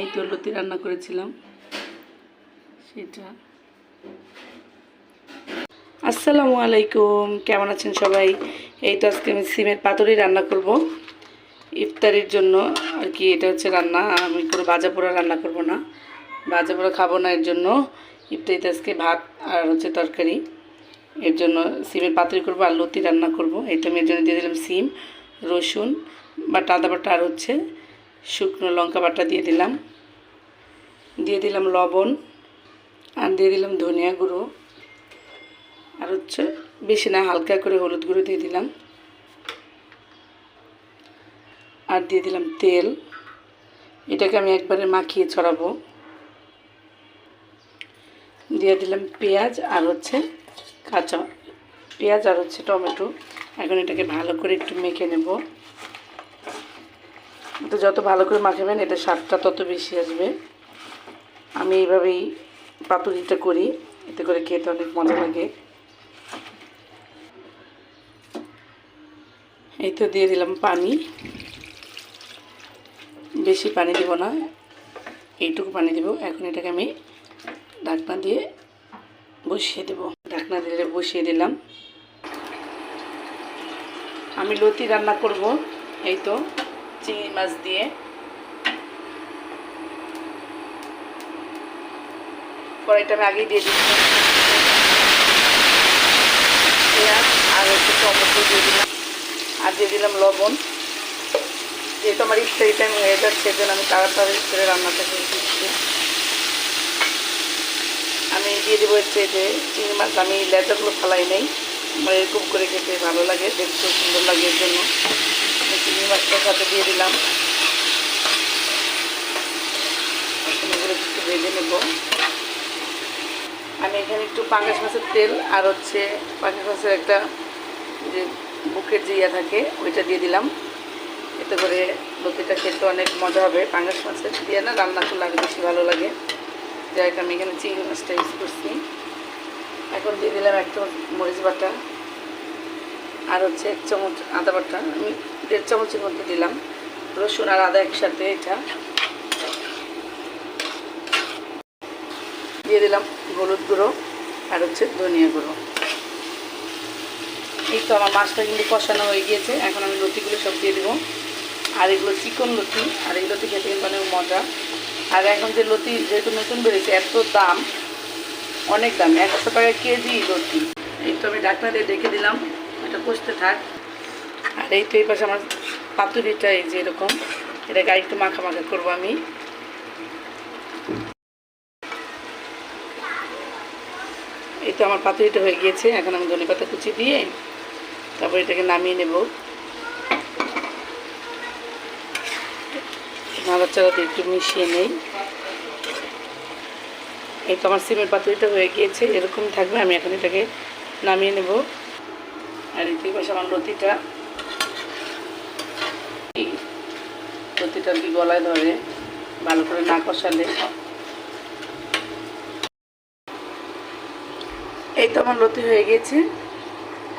এই তো লতি রান্না করেছিলাম। সেটা। আসসালামু আলাইকুম, কেমন আছেন সবাই? এই তো আজকে আমি সিমের পাতুরি রান্না করব। ইফতারির জন্য আর কি, এটা হচ্ছে রান্না। আমি কোনো ভাজা পোড়া রান্না করব না। ভাজা পোড়া খাব না, এর জন্য। ইফতারিতে আজকে ভাত আর হচ্ছে তরকারি। এর জন্য সিমের পাতুরি করব আর লতি রান্না করব। তো আমি এর জন্য দিয়ে দিলাম সিম, রসুন, বাটা আদা বাটা আর হচ্ছে শুকনো লঙ্কা বাটা দিয়ে দিলাম। দিয়ে দিলাম লবণ আর দিয়ে দিলাম ধনিয়া গুঁড়ো। আর হচ্ছে বেশি না, হালকা করে হলুদ গুঁড়ো দিয়ে দিলাম। আর দিয়ে দিলাম তেল। এটাকে আমি একবারে মাখিয়ে ছড়াবো। দিয়ে দিলাম পেঁয়াজ আর হচ্ছে কাঁচা পেঁয়াজ আর হচ্ছে টমেটো। এখন এটাকে ভালো করে একটু মেখে নেব। তো যত ভালো করে মাখাবেন এটা স্বাদটা তত বেশি আসবে। আমি এইভাবেই পাতুরিটা করি, এতে করে খেতে অনেক মজা লাগে। এই তো দিয়ে দিলাম পানি। বেশি পানি দেব না, এইটুকু পানি দেব। এখন এটাকে আমি ঢাকনা দিয়ে বসিয়ে দেব। ঢাকনা দিলে বসিয়ে দিলাম। আমি লতি রান্না করব, এই তো। চিংড়ি মাছ দিয়ে। কড়াইটা আমি আগেই দিয়ে দিচ্ছি। পেঁয়াজ আর একটু টমেটো দিয়ে দিলাম। আর দিয়ে দিলাম লবণ। যেহেতু আমার ইফতারি টাইম হয়ে যাচ্ছে সেজন্য আমি তাড়াতাড়ি করে রান্নাটা করে দিচ্ছি। আমি দিয়ে দেবো হচ্ছে যে চিংড়ি মাছ। আমি লেজাগুলো ফালাই নেই। আমার এরকম করে খেতে ভালো লাগে দেখতে সুন্দর লাগে এর জন্য। চিংড়ি মাছটার সাথে দিয়ে দিলাম। একটু ভেজে নেব। আমি এখানে একটু পাঙ্গাস মাছের তেল আর হচ্ছে পাঙ্গাস মাছের একটা যে বুকের যে ইয়া থাকে, ওইটা দিয়ে দিলাম। এতে করে লতিটা খেতে অনেক মজা হবে। পাঙ্গাস মাছের দিয়ে না রান্না করলে আগে বেশি ভালো লাগে। যাই আমি এখানে চিংড়ি মাছটা ইউজ করছি। এখন দিয়ে দিলাম এক চামচ মরিচ বাটা আর হচ্ছে এক চামচ আদা বাটা। আমি দেড় চামচের মধ্যে দিলাম। রসুন আর আদা একসাথে এটা। দিয়ে দিলাম হলুদ গুঁড়ো আর হচ্ছে ধনিয়া গুঁড়ো। এই তো আমার মাছটা কিন্তু কষানো হয়ে গিয়েছে। এখন আমি লতিগুলো সব দিয়ে দেবো। আর এগুলো চিকন লতি, আর এই লতি খেতে কিন্তু অনেক মজা। আর এখন যে লতি যেহেতু নতুন বেড়েছে এত দাম, অনেক দাম। একশো টাকা কেজি লতি। এই তো আমি ঢাকনা দিয়ে ডেকে দিলাম। এটা কষতে থাক। আর এই তো এই পাশে আমার পাতুরিটা এই যে এরকম এটাকে আরেকটু মাখা মাখা করব আমি। এই তো আমার পাতুরিটা হয়ে গিয়েছে, এখন আমি ধনে পাতা কুচি দিয়ে তারপর এটাকে নামিয়ে নেব। নাড়াচাড়াতে একটু মিশিয়ে নেই। এই তো আমার সিমের পাতুরিটা হয়ে গিয়েছে, এরকম থাকবে, আমি এখন এটাকে নামিয়ে নেব। আর এই পাশে আমার লতিটা। লতিটা কি গলায় ধরে ভালো করে না কষালে। এই তো আমার লতি হয়ে গেছে।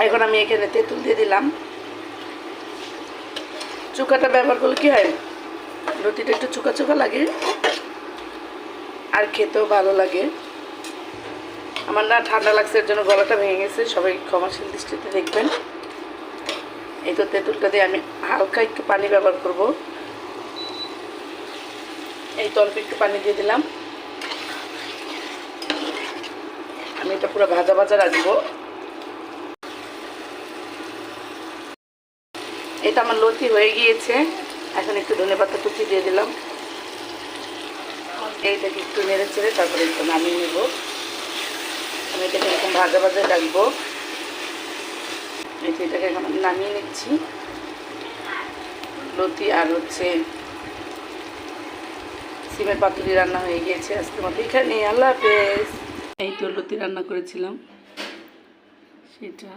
এখন আমি এখানে তেঁতুল দিয়ে দিলাম। চুকাটা ব্যবহার করলে কী হয়? লতিটা একটু চুকা চুকা লাগে। আর খেতেও ভালো লাগে। আমার না ঠান্ডা লাগছে, এর জন্য গলাটা ভেঙে গেছে। সবাই ক্ষমাশীল দৃষ্টিতে দেখবেন। এই তো তেঁতুলটা দিয়ে আমি হালকা একটু পানি ব্যবহার করব। এই তো অল্প একটু পানি দিয়ে দিলাম। আমি এটা পুরো ভাজা ভাজা রাখব। এটা আমার লতি হয়ে গিয়েছে। এখন একটু ধনে পাতা কুচি দিয়ে দিলাম। এইটাকে একটু নেড়ে চেড়ে তারপরে একটু নামিয়ে নেব। আমি এটাকে এরকম ভাজা ভাজা রাখব। এই এটাকে এখন নামিয়ে নিচ্ছি। লতি আর হচ্ছে সিমের পাতুরি রান্না হয়ে গিয়েছে আজকের মতো। এখানে, আল্লাহ হাফেজ। এই তো লতি রান্না করেছিলাম। সেটা।